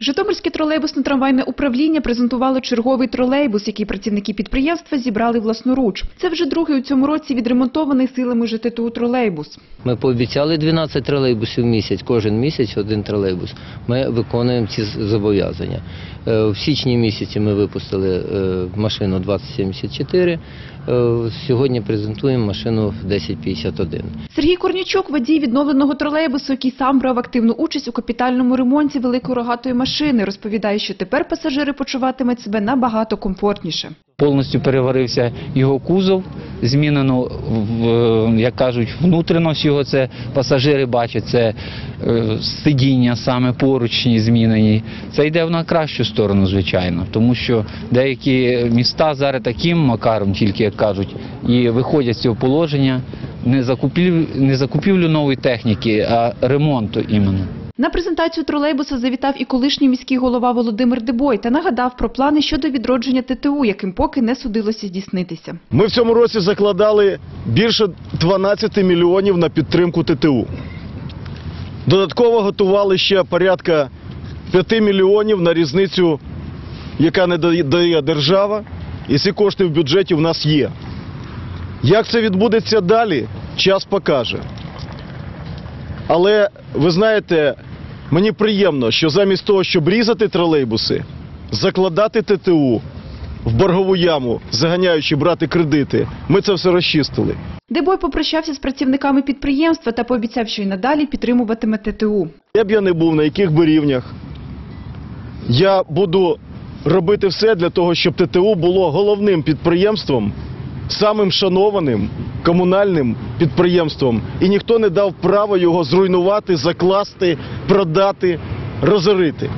Житомирське тролейбусно-трамвайне управління презентувало черговий тролейбус, який працівники підприємства зібрали власноруч. Це вже другий у цьому році відремонтований силами ЖТТУ тролейбус. Ми пообіцяли 12 тролейбусів в місяць, кожен місяць один тролейбус. Ми виконуємо ці зобов'язання. Е, В січні місяці ми випустили е, машину 2074, е, сьогодні презентуємо машину 1051. Сергій Корнічук – водій відновленого тролейбусу, який сам брав активну участь у капітальному ремонті великої рогатої машини. Розповідає, що тепер пасажири почуватимуть себе набагато комфортніше. Повністю переварився його кузов, змінено, в- як кажуть, внутрішність його, це пасажири бачать, це е, сидіння саме поручні змінені. Це йде на кращу сторону, звичайно, тому що деякі міста зараз таким макаром, тільки як кажуть, і виходять з цього положення не закупівлю, не закупівлю нової техніки, а ремонту іменно. На презентацію тролейбуса завітав і колишній міський голова Володимир Дебой та нагадав про плани щодо відродження ТТУ, яким поки не судилося здійснитися. Ми в цьому році закладали більше 12 мільйонів на підтримку ТТУ. Додатково готували ще порядка 5 мільйонів на різницю, яка не дає- держава, і ці кошти в бюджеті в нас є. Як це відбудеться далі, час покаже. Але ви знаєте, мені приємно, що замість того, щоб різати тролейбуси, закладати ТТУ в боргову яму, заганяючи брати кредити, ми це все розчистили. Дебой попрощався з працівниками підприємства та пообіцяв, що й надалі підтримуватиме ТТУ. Де б я не був, на яких би рівнях, я буду робити все для того, щоб ТТУ було головним підприємством, самим шанованим комунальним підприємством, і ніхто не дав права його зруйнувати, закласти, продати, розорити.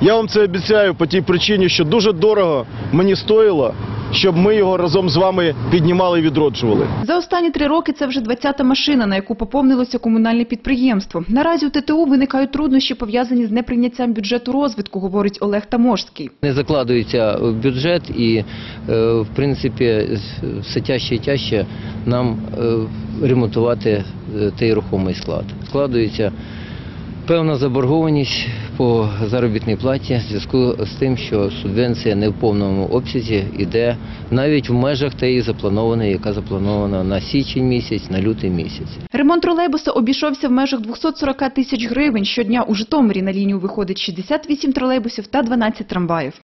Я вам це обіцяю по тій причині, що дуже дорого мені стоїло, щоб ми його разом з вами піднімали і відроджували. За останні три роки це вже 20-та машина, на яку поповнилося комунальне підприємство. Наразі у ТТУ виникають труднощі, пов'язані з неприйняттям бюджету розвитку, говорить Олег Таможський. Не закладується в бюджет і, е, в принципі, все тяжче і тяжче нам е, ремонтувати е, той рухомий склад. Складується певна заборгованість по заробітній платі в зв'язку з тим, що субвенція не в повному обсязі йде навіть в межах тієї запланованої, яка запланована на січень місяць, на лютий місяць. Ремонт тролейбуса обійшовся в межах 240 тисяч гривень. Щодня у Житомирі на лінію виходить 68 тролейбусів та 12 трамваїв.